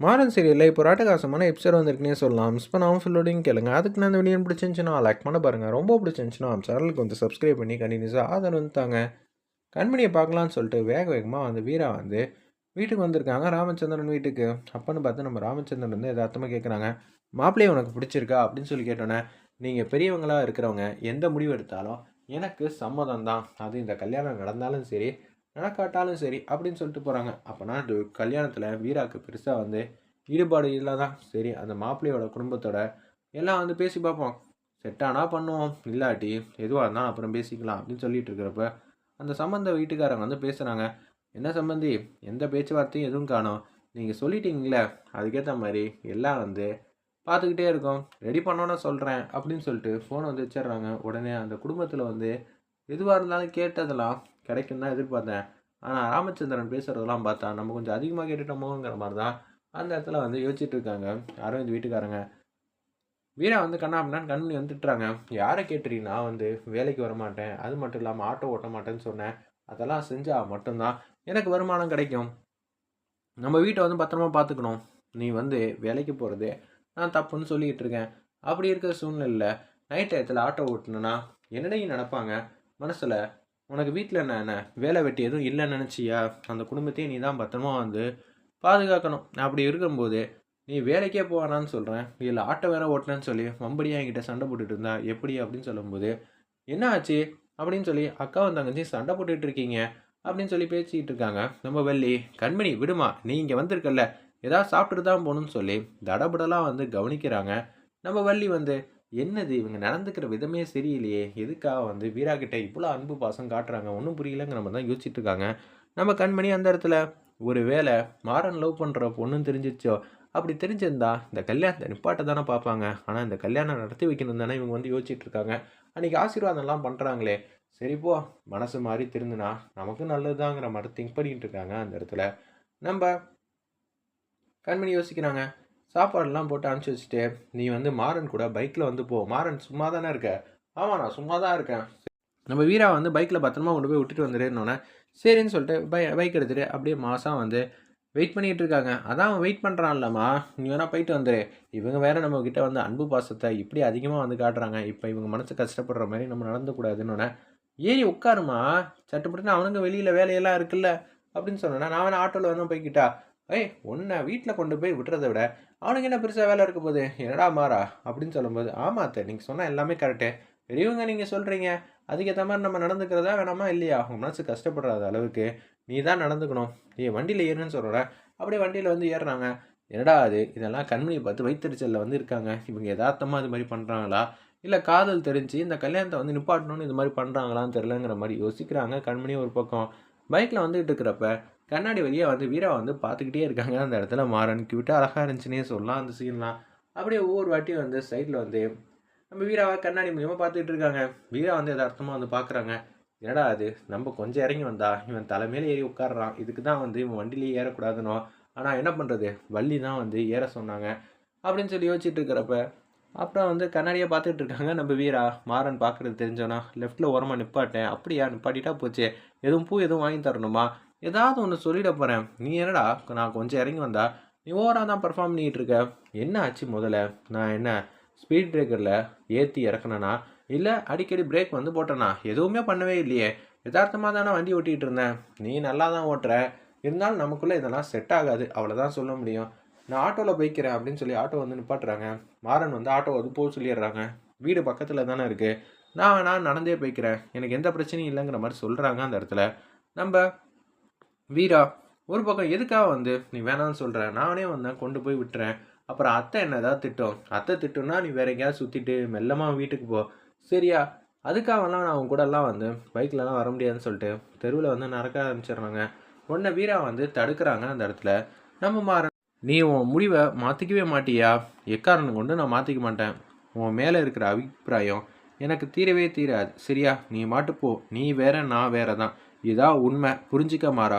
மாறன் சீரியலில் இப்போ ராட்டகாசமான எபிசோட் வந்திருக்குனே சொல்லலாம். மிஸ் பண்ணாமல் ஃபுல்லோடையும் கேளுங்க. அதுக்கு நான் இந்த வீடியோ பிடிச்சிருந்துச்சுன்னா லைக் பண்ண பாருங்கள் ரொம்ப பிடிச்சிருந்துச்சுன்னா சேனலுக்கு வந்து சப்ஸ்கிரைப் பண்ணி கண்டினியூஸாக ஆதரவு வந்து தாங்க. கண்மணியை பார்க்கலான்னு சொல்லிட்டு வேக வேகமாக வந்து வீரா வந்து வீட்டுக்கு வந்திருக்காங்க. ராமச்சந்திரன் வீட்டுக்கு. அப்பன்னு பார்த்து நம்ம ராமச்சந்திரன் வந்து எதார்த்தமாக கேட்குறாங்க மாப்பிள்ளையை உனக்கு பிடிச்சிருக்கா? அப்படின்னு சொல்லி கேட்டோன்னே நீங்கள் பெரியவங்களாக இருக்கிறவங்க எந்த முடிவு எடுத்தாலும் எனக்கு சம்மதம் தான் அது இந்த கல்யாணம் நடந்தாலும் சரி நடக்காட்டாலும் சரி அப்படின்னு சொல்லிட்டு போகிறாங்க அப்போனா அது கல்யாணத்தில் வீராக்கு பெருசாக வந்து ஈடுபாடு இல்லை தான் சரி அந்த மாப்பிள்ளையோட குடும்பத்தோட எல்லாம் வந்து பேசி பார்ப்போம். செட் ஆனால் பண்ணுவோம். இல்லாட்டி எதுவாக இருந்தாலும் அப்புறம் பேசிக்கலாம் அப்படின்னு சொல்லிட்டு இருக்கிறப்ப அந்த சம்மந்த வீட்டுக்காரங்க வந்து பேசுகிறாங்க என்ன சம்மந்தி எந்த பேச்சுவார்த்தையும் எதுவும் காணும். நீங்கள் சொல்லிட்டீங்களே அதுக்கேற்ற மாதிரி எல்லாம் வந்து பார்த்துக்கிட்டே இருக்கோம். ரெடி பண்ணோன்னு சொல்கிறேன் அப்படின்னு சொல்லிட்டு ஃபோனை வந்து வச்சிடுறாங்க. உடனே அந்த குடும்பத்தில் வந்து எதுவாக இருந்தாலும் கேட்டதெல்லாம் கிடைக்கும் தான் எதிர்பார்த்தேன். ஆனால் ராமச்சந்திரன் பேசுகிறதெல்லாம் பார்த்தா நம்ம கொஞ்சம் அதிகமாக கேட்டுட்டோமோங்கிற மாதிரி தான் அந்த இடத்துல வந்து யோசிச்சுட்டு இருக்காங்க. அரவிந்த் வீட்டுக்காரங்க. வீரா வந்து கண்ணாமண்ணான்னு கண்மணி வந்து திட்டுறாங்க. யாரை கேட்டுறீங்கன்னா வந்து வேலைக்கு வர மாட்டேன் அது மட்டும் இல்லாமல் ஆட்டோ ஓட்ட மாட்டேன்னு சொன்னேன். அதெல்லாம் செஞ்சால் மட்டும்தான் எனக்கு வருமானம் கிடைக்கும். நம்ம வீட்டை வந்து பத்திரமா பார்த்துக்கணும் நீ வந்து வேலைக்கு போகிறது நான் தப்புன்னு சொல்லிக்கிட்டு இருக்கேன். அப்படி இருக்கிற சூழ்நிலையில் நைட் டயத்தில் ஆட்டோ ஓட்டணுன்னா என்னடையும் நடப்பாங்க மனசில் உனக்கு வீட்டில் என்ன வேலை வெட்டி எதுவும் இல்லைன்னு நினச்சியா? அந்த குடும்பத்தையும் நீ தான் பத்திரமா வந்து பாதுகாக்கணும். அப்படி இருக்கும்போது நீ வேலைக்கே போவானான்னு சொல்கிறேன் இல்லை ஆட்டோ வேற ஓட்டினேன்னு சொல்லி வம்படியாக என்கிட்ட சண்டை போட்டுட்டு இருந்தா எப்படி அப்படின்னு சொல்லும்போது என்ன ஆச்சு? அப்படின்னு சொல்லி அக்காவும் தங்கச்சி சண்டை போட்டுட்டு இருக்கீங்க. அப்படின்னு சொல்லி பேசிக்கிட்டு இருக்காங்க. நம்ம வெள்ளி. கண்மணி விடுமா. நீ இங்கே வந்திருக்கல்ல. ஏதாவது சாப்பிட்டுட்டு தான் போகணும்னு சொல்லி தடபடலாம் வந்து கவனிக்கிறாங்க. நம்ம வள்ளி வந்து என்னது இவங்க நடந்துக்கிற விதமே சரியில்லையே. எதுக்காக வந்து வீரா இவ்வளோ அன்பு பாசம் காட்டுறாங்க? ஒன்றும் புரியலங்கிற நம்ம தான் யோசிச்சுட்டு இருக்காங்க நம்ம கண்மணி அந்த இடத்துல ஒரு வேளை மாறன் லவ் பண்ணுற பொண்ணுன்னு தெரிஞ்சிச்சோ? அப்படி தெரிஞ்சிருந்தா இந்த கல்யாணத்தை நிப்பாட்ட தானே பார்ப்பாங்க. ஆனால் இந்த கல்யாணம் நடத்தி வைக்கணும் தானே இவங்க வந்து யோசிச்சுட்டு இருக்காங்க அன்றைக்கி ஆசீர்வாதம்லாம் பண்ணுறாங்களே சரிப்போ மனசு மாதிரி திருந்துனா நமக்கு நல்லதுதாங்கிற மாதிரி திங்க் பண்ணிகிட்டு இருக்காங்க அந்த இடத்துல. நம்ம கண்மணி யோசிக்கிறாங்க சாப்பாடெல்லாம் போட்டு அனுப்பிச்சி வச்சுட்டு நீ வந்து மாறன் கூட பைக்கில் வந்து போ. மாறன் சும்மா தானே இருக்க? ஆமாம் நான் சும்மா தான் இருக்கேன். நம்ம வீரா வந்து பைக்கில் பத்திரமா கொண்டு போய் விட்டுட்டு வந்துடுன்னொன்னே சரின்னு சொல்லிட்டு பை பைக் எடுத்துகிட்டு அப்படியே மாதம் வந்து வெயிட் பண்ணிகிட்டு இருக்காங்க. அதான் அவன் வெயிட் பண்ணுறான்லம்மா நீ வேணால் போயிட்டு வந்துடு இவங்க வேறு நம்ம கிட்டே வந்து அன்பு பாசத்தை இப்படி அதிகமாக வந்து காட்டுறாங்க. இப்போ இவங்க மனசு கஷ்டப்படுற மாதிரி நம்ம நடந்துக்கூடாதுன்னு ஏறி உட்காருமா சட்டுப்பட்டுன்னு அவனுங்க வெளியில் வேலையெல்லாம் இருக்குல்ல? அப்படின்னு சொன்னேன்னா நான் வேணா ஆட்டோவில் வந்து போய்கிட்டா ஏய் உன்னை வீட்டில் கொண்டு போய் விட்டுறதை விட அவனுக்கு என்ன பெருசாக வேலை இருக்க போகுது? என்னடா மாறா? அப்படின்னு சொல்லும்போது ஆமா அத்தை நீங்கள் சொன்னால் எல்லாமே கரெக்டு பெரியவங்க நீங்கள் சொல்கிறீங்க அதுக்கேற்ற மாதிரி நம்ம நடந்துக்கிறதா வேணாமா இல்லையா? உங்கள் மனசு கஷ்டப்படுறாத அளவுக்கு. நீ தான் நடந்துக்கணும். நீ வண்டியில் ஏறுன்னு சொல்கிற அப்படியே வண்டியில் வந்து ஏறுறாங்க. என்னடா அது? இதெல்லாம் கண்மணியை பார்த்து வைத்தறிச்சலில் வந்து இருக்காங்க. இவங்க யதார்த்தமாக இது மாதிரி பண்ணுறாங்களா இல்லை காதல் தெரிஞ்சு இந்த கல்யாணத்தை வந்து நிப்பாட்டணும்னு இது மாதிரி பண்ணுறாங்களான்னு தெரிலங்கிற மாதிரி யோசிக்கிறாங்க கண்மணி ஒரு பக்கம். பைக்கில் வந்துகிட்டு இருக்கிறப்ப கண்ணாடி வழியாக வந்து வீரா வந்து பார்த்துக்கிட்டே இருக்காங்க. அந்த இடத்துல மாறன் கியூட்டாக அழகாக இருந்துச்சுன்னே சொல்லலாம். அந்த சீன்லாம் அப்படியே ஒவ்வொரு வாட்டியும் வந்து சைடில் வந்து நம்ம வீராவை கண்ணாடி மூலியமாக பார்த்துக்கிட்டு இருக்காங்க. வீரா வந்து எதார்த்தமாக வந்து பார்க்குறாங்க என்னடா அது நம்ம கொஞ்சம் இறங்கி வந்தா இவன் தலைமையில ஏறி உட்காடுறான் இதுக்கு தான் வந்து இவன் வண்டிலேயே ஏறக்கூடாதுனோ ஆனால் என்ன பண்ணுறது வள்ளி தான் வந்து ஏற சொன்னாங்க. அப்படின்னு சொல்லி யோசிச்சுட்டு இருக்கிறப்ப அப்புறம் வந்து கண்ணாடியை பார்த்துட்டு இருக்காங்க நம்ம வீரா. மாறன் பார்க்குறது தெரிஞ்சோன்னா லெஃப்ட்டில் ஓரமாக நிப்பாட்டேன். அப்படியா? நிப்பாட்டிட்டா போச்சு. எதுவும் பூ எதுவும் வாங்கி தரணுமா? ஏதாவது ஒன்று சொல்லிட போகிறேன் நீ என்னடா நான் கொஞ்சம் இறங்கி வந்தா நீ ஓவராக தான் பர்ஃபார்ம் பண்ணிகிட்டு இருக்க? என்ன ஆச்சு முதல்ல? நான் என்ன ஸ்பீட் பிரேக்கரில் ஏற்றி இறக்குனேனா? இல்லை அடிக்கடி பிரேக் வந்து போட்டேனா? எதுவுமே பண்ணவே இல்லையே. யதார்த்தமாக தானே வண்டி ஓட்டிகிட்டு இருந்தேன். நீ நல்லா தான் ஓட்டுற. இருந்தாலும் நமக்குள்ளே இதெல்லாம் செட் ஆகாது. அவ்வளோதான் சொல்ல முடியும். நான் ஆட்டோவில் போய்க்கிறேன் அப்படின்னு சொல்லி ஆட்டோ வந்து நிப்பாட்டுறாங்க. மாறன் வந்து ஆட்டோ வந்து போக சொல்லிடுறாங்க. வீடு பக்கத்தில் தானே இருக்குது நான் நான் நடந்தே போய்க்கிறேன். எனக்கு எந்த பிரச்சனையும் இல்லைங்கிற மாதிரி சொல்கிறாங்க அந்த இடத்துல. நம்ம வீரா ஒரு பக்கம் எதுக்காக வந்து நீ வேணாம்னு சொல்கிற நானே வந்தேன் கொண்டு போய் விட்டுறேன். அப்புறம் அத்தை என்ன ஏதாவது திட்டம்? அத்தை திட்டம்னா நீ வேற எங்கேயாவது சுற்றிட்டு மெல்லமாக வீட்டுக்கு போ. சரியா? அதுக்காகலாம் நான் அவங்க கூடலாம் வந்து பைக்லலாம் வர முடியாதுன்னு சொல்லிட்டு தெருவில் வந்து நடக்க ஆரம்பிச்சிடுறாங்க. உடனே வீரா வந்து தடுக்கிறாங்க அந்த இடத்துல. நம்ம மாற நீ உன் முடிவை மாற்றிக்கவே மாட்டியா? எக்காரணம் கொண்டு நான் மாற்றிக்க மாட்டேன். உன் மேலே இருக்கிற அபிப்பிராயம் எனக்கு தீரவே தீராது. சரியா? நீ மாட்டுப்போ நீ வேற நான் வேற தான் இதான் உண்மை. புரிஞ்சிக்க மாறா.